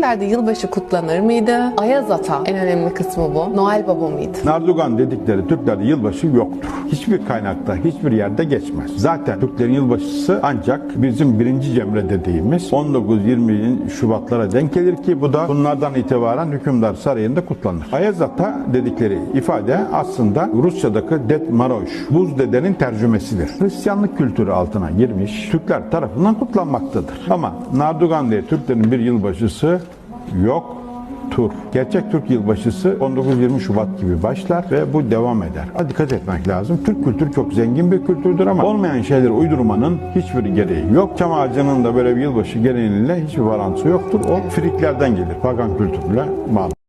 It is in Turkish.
Türklerde yılbaşı kutlanır mıydı? Ayaz Ata en önemli kısmı bu. Noel Baba mıydı? Nardugan dedikleri Türklerde yılbaşı yoktur. Hiçbir kaynakta, hiçbir yerde geçmez. Zaten Türklerin yılbaşısı ancak bizim birinci cemre dediğimiz 19-20 Şubatlara denk gelir ki bu da bunlardan itibaren hükümdar sarayında kutlanır. Ayaz Ata dedikleri ifade aslında Rusçadaki Det Maroş, buz dedenin tercümesidir. Hristiyanlık kültürü altına girmiş, Türkler tarafından kutlanmaktadır. Ama Nardugan diye Türklerin bir yılbaşısı yok tur. Gerçek Türk yılbaşısı 19-20 Şubat gibi başlar ve bu devam eder. Ha, Dikkat etmek lazım. Türk kültürü çok zengin bir kültürdür ama olmayan şeyleri uydurmanın hiçbir gereği yok. Çam ağacının da böyle bir yılbaşı geleneğiyle hiçbir bağlantısı yoktur. O friklerden gelir. Pagan kültürle bağlı.